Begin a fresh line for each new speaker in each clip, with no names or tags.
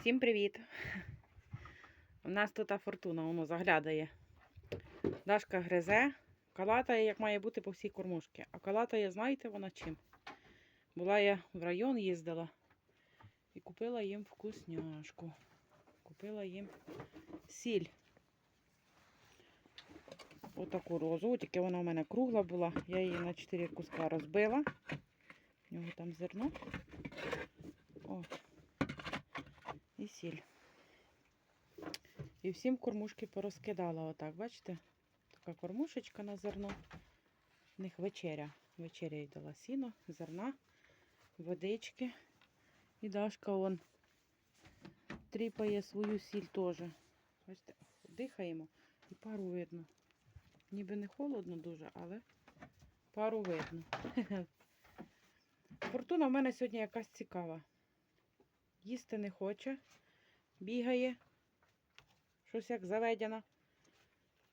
Всім привіт! У нас тут фортуна, воно заглядає. Дашка гризе, калатає, як має бути по всій кормушці. А калатає, знаєте, вона чим? Була я в район їздила і купила їм вкусняшку. Купила їм сіль. Отаку розову, тільки вона у мене кругла була. Я її на 4 куска розбила. У нього там зерно. О, і сіль. І всім кормушки порозкидала отак, бачите? Така кормушечка на зерно. В них вечеря. Вечеря їй дала сіно, зерна, водички. І Дашка он тріпає свою сіль теж. Бачите, дихаємо і пару видно. Ніби не холодно дуже, але пару видно. Фортуна в мене сьогодні якась цікава. Їсти не хоче, бігає, щось як заведена.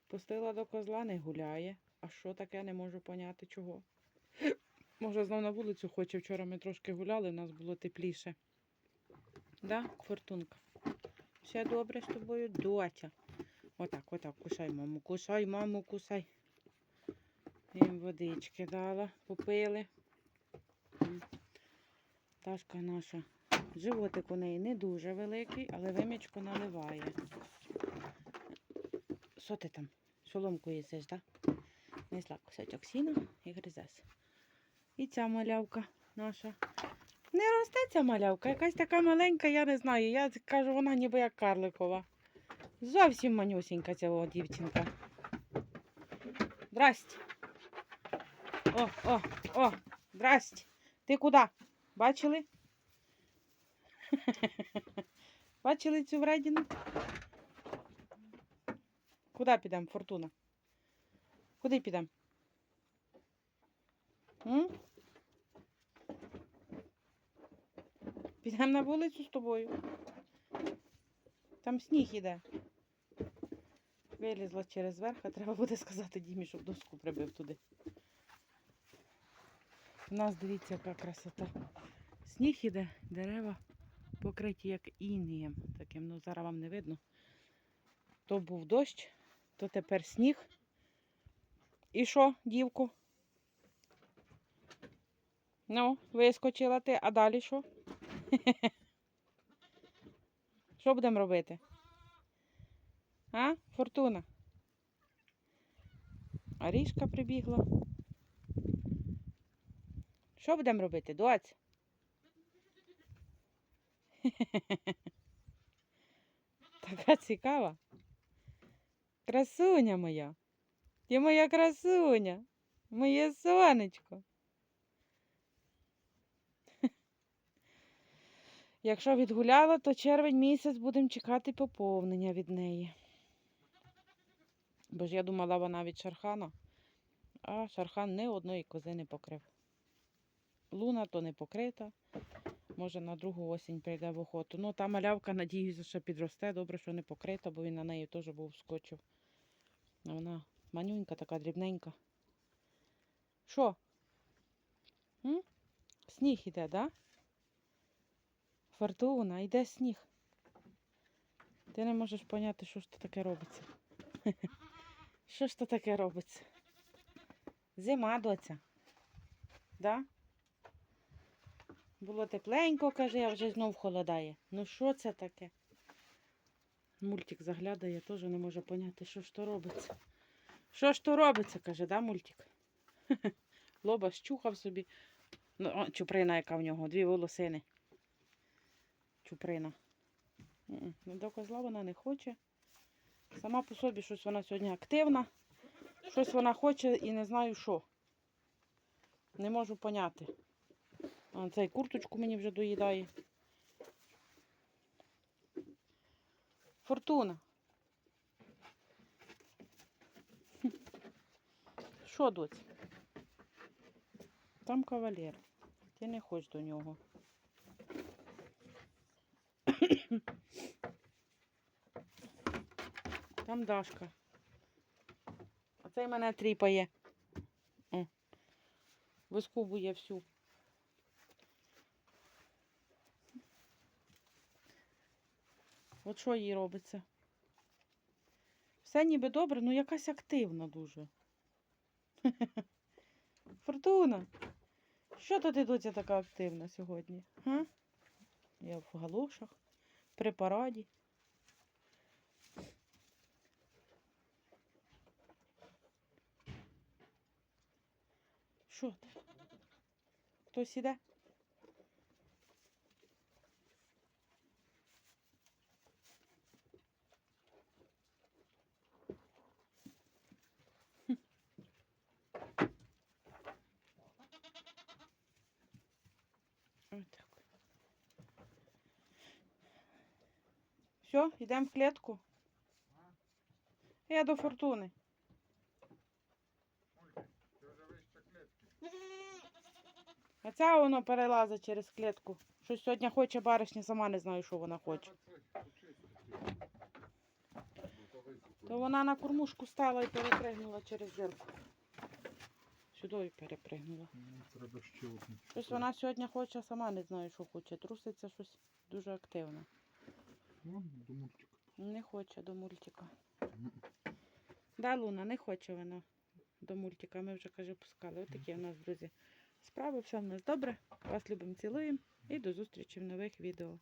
Пустила до козла, не гуляє. А що таке, не можу поняти чого. Може, знов на вулицю хоче. Вчора ми трошки гуляли, у нас було тепліше. Да, Фортунка? Все добре з тобою, доця. Отак, отак, кусай, маму, кусай, маму, кусай. Їм водички дала, попили. Ташка наша. Животик у неї не дуже великий, але вимічку наливає. Що ти там? Соломку їсиш, так? Несла кусочок сіна і гризеш. І ця малявка наша. Не росте ця малявка, якась така маленька, я не знаю. Я кажу, вона ніби як карликова. Зовсім манюсінька ця дівчинка. Здрасте. О, о, о, здрасте. Ти куди? Бачили? Бачили цю вредіну? Куди підемо, Фортуна? Куди підемо? Підемо на вулицю з тобою. Там сніг іде. Вилізла через верх, а треба буде сказати Дімі, щоб доску прибив туди. У нас дивіться, яка красота. Сніг іде, дерева покриті як інієм. Таким, ну зараз вам не видно. То був дощ, то тепер сніг. І що, дівку? Ну, вискочила ти, а далі що? Що будемо робити? А, Фортуна? Арішка прибігла. Що будемо робити, доць? Така цікава. Красуня моя. Ти моя красуня. Моє сонечко. Якщо відгуляла, то червень місяць будемо чекати поповнення від неї. Бо ж я думала, вона від шархана, а шархан не одної кози не покрив. Луна то не покрита. Може на другу осінь прийде в охоту. Ну, та малявка, надіюся, що підросте. Добре, що не покрита, бо він на неї теж був скочив. А Вона манюнька, така дрібненька. Що? Сніг іде, да? Фортуна, йде сніг. Ти не можеш поняти, що ж то таке робиться. Що ж то таке робиться? Зима, доця. Да? Було тепленько, каже, а вже знов холодає. Ну що це таке? Мультик заглядає, теж не може поняти, що ж то робиться. Що ж то робиться, каже, да, мультик? Лоба щухав собі. Ну, о, чуприна, яка в нього, дві волосини. Чуприна. Ну, до козла вона не хоче. Сама по собі щось вона сьогодні активна. Щось вона хоче і не знаю що. Не можу поняти. Цей курточку мені вже доїдає. Фортуна. Що, доць? Там кавалер. Ти не хочеш до нього. Там Дашка. А цей мене тріпає. О. Вискубує всю. От що їй робиться? Все ніби добре, ну якась активна дуже. Фортуна, що ти доця така активна сьогодні? Га? Я в галошах, при параді. Що ти? Хтось іде? Отак. Все, йдемо в клітку. Я до фортуни. А ця воно перелазить через клітку. Щось сьогодні хоче баришня, сама не знаю, що вона хоче. То вона на кормушку стала і перепригнула через дірку. Сюди і перепригнула.
Ну, Треба щелкнути.
Щось вона сьогодні хоче, сама не знаю, що хоче. Труситься щось дуже активно.
Ну, до мультика.
Не хоче до мультика. Да, Луна, не хоче вона до мультика. Ми вже каже, пускали. Ось такі у нас, друзі, справи. Все в нас добре. Вас любимо, цілуємо і до зустрічі в нових відео.